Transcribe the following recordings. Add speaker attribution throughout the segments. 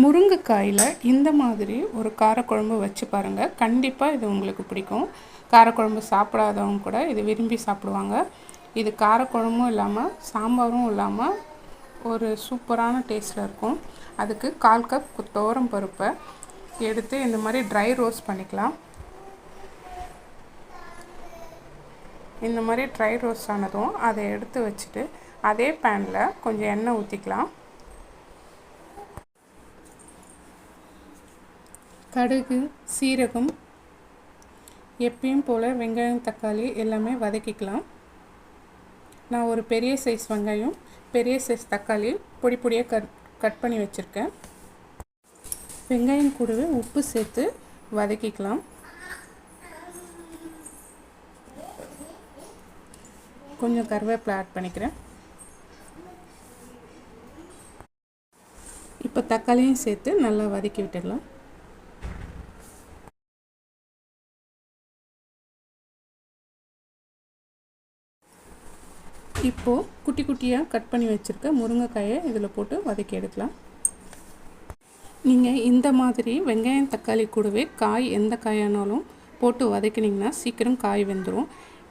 Speaker 1: முருங்கைக்காயில் இந்த மாதிரி ஒரு காரக்குழம்பு வச்சு பாருங்கள் கண்டிப்பாக இது உங்களுக்கு பிடிக்கும். காரக்குழம்பு சாப்பிடாதவங்க கூட இது விரும்பி சாப்பிடுவாங்க. இது காரக்குழம்பும் இல்லாமல் சாம்பாரும் இல்லாமல் ஒரு சூப்பரான டேஸ்ட்டில் இருக்கும். அதுக்கு கால் கப் துவரம் பருப்பை எடுத்து இந்த மாதிரி ட்ரை ரோஸ்ட் பண்ணிக்கலாம். இந்த மாதிரி ட்ரை ரோஸ்ட் ஆனதும் அதை எடுத்து வச்சுட்டு அதே பேனில் கொஞ்சம் எண்ணெய் ஊற்றிக்கலாம் கடுகு சீரகம் எப்பயும் போல் வெங்காயம் தக்காளி எல்லாமே வதக்கிக்கலாம். நான் ஒரு பெரிய சைஸ் வெங்காயம் பெரிய சைஸ் தக்காளி பொடி பொடியாக கட் கட் பண்ணி வச்சுருக்கேன். வெங்காயம் கூடவே உப்பு சேர்த்து வதக்கிக்கலாம். கொஞ்சம் கருவேப்பிலை ஆட் பண்ணிக்கிறேன். இப்போ தக்காளியும் சேர்த்து நல்லா வதக்கி விட்டுடலாம். இப்போது குட்டி குட்டியாக கட் பண்ணி வச்சுருக்க முருங்கைக்காயை இதில் போட்டு வதக்கி எடுக்கலாம். நீங்கள் இந்த மாதிரி வெங்காயம் தக்காளி கூடவே காய் எந்த காயானாலும் போட்டு வதக்கினீங்கன்னா சீக்கிரம் காய் வெந்துடும்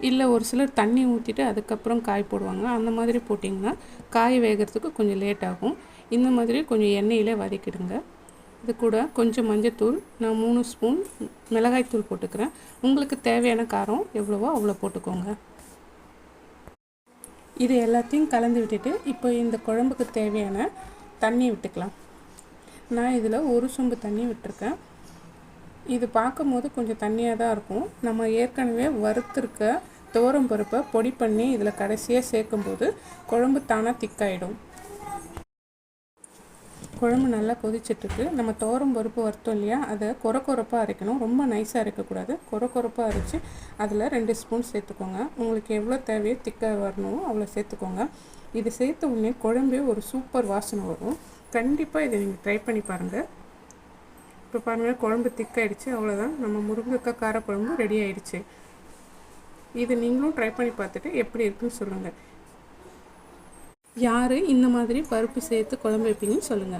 Speaker 1: இல்லை ஒரு சிலர் தண்ணி ஊற்றிட்டு அதுக்கப்புறம் காய் போடுவாங்க. அந்த மாதிரி போட்டிங்கன்னா காய் வேகிறதுக்கு கொஞ்சம் லேட் ஆகும். இந்த மாதிரி கொஞ்சம் எண்ணெயில் வதக்கிடுங்க. இது கூட கொஞ்சம் மஞ்சத்தூள் நான் மூணு ஸ்பூன் மிளகாய்த்தூள் போட்டுக்கிறேன். உங்களுக்கு தேவையான காரம் எவ்வளவோ அவ்வளோ போட்டுக்கோங்க. இது எல்லாத்தையும் கலந்து விட்டுட்டு இப்போ இந்த குழம்புக்கு தேவையான தண்ணி விட்டுக்கலாம். நான் இதில் ஒரு சொம்பு தண்ணி விட்டுருக்கேன். இது பார்க்கும்போது கொஞ்சம் தண்ணியாக தான் இருக்கும். நம்ம ஏற்கனவே வறுத்துருக்க துவரம் பருப்பை பொடி பண்ணி இதில் கடைசியாக சேர்க்கும்போது குழம்பு தானாக திக்காயிடும். குழம்பு நல்லா கொதிச்சிட்ருக்கு நம்ம துவரம் பருப்பு வறுத்தோம் இல்லையா? அதை கொர கொரப்பாக அரைக்கணும். ரொம்ப நைஸாக அரைக்கக்கூடாது. கொர கொரப்பாக அரைச்சி அதில் ரெண்டு ஸ்பூன் சேர்த்துக்கோங்க. உங்களுக்கு எவ்வளோ தேவையோ திக்காக வரணுமோ அவ்வளோ சேர்த்துக்கோங்க. இது சேர்த்த உடனே குழம்பே ஒரு சூப்பர் வாசனை வரும். கண்டிப்பாக இதை நீங்கள் ட்ரை பண்ணி பாருங்கள் இப்போ பாருங்கள் குழம்பு திக்காயிடுச்சு அவ்வளோதான் நம்ம முருங்கைக்காய் காரக்குழம்பு ரெடி ஆயிடுச்சு. இது நீங்களும் ட்ரை பண்ணி பார்த்துட்டு எப்படி இருக்குன்னு சொல்லுங்கள் யார் இந்த மாதிரி பருப்பு சேர்த்து குழம்பு வைப்பீங்கன்னு சொல்லுங்கள்